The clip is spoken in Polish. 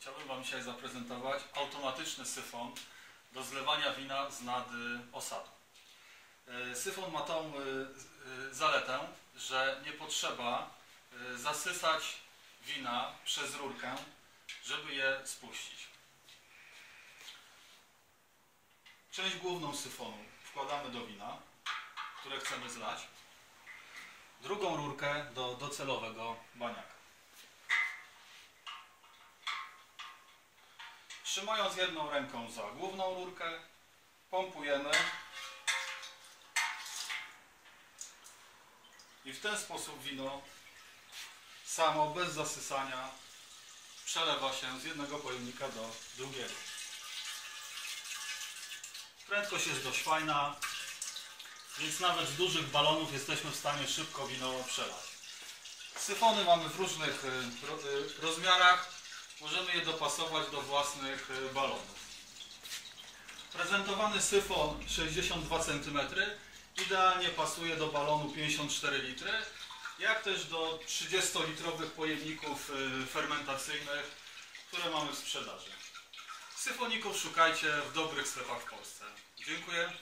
Chciałbym Wam dzisiaj zaprezentować automatyczny syfon do zlewania wina z nad y, osadu. Y, Syfon ma tą y, zaletę, że nie potrzeba zasysać wina przez rurkę, żeby je spuścić. Część główną syfonu wkładamy do wina, które chcemy zlać. Drugą rurkę do docelowego baniaka. Trzymając jedną ręką za główną rurkę, pompujemy i w ten sposób wino samo, bez zasysania, przelewa się z jednego pojemnika do drugiego. Prędkość jest dość fajna, więc nawet z dużych balonów jesteśmy w stanie szybko wino przelać. Syfony mamy w różnych y, y, rozmiarach. Możemy je dopasować do własnych y, balonów. Prezentowany syfon 62 cm idealnie pasuje do balonu 54 litry, jak też do 30-litrowych pojemników y, fermentacyjnych, które mamy w sprzedaży. Syfoników szukajcie w dobrych sklepach w Polsce. Dziękuję.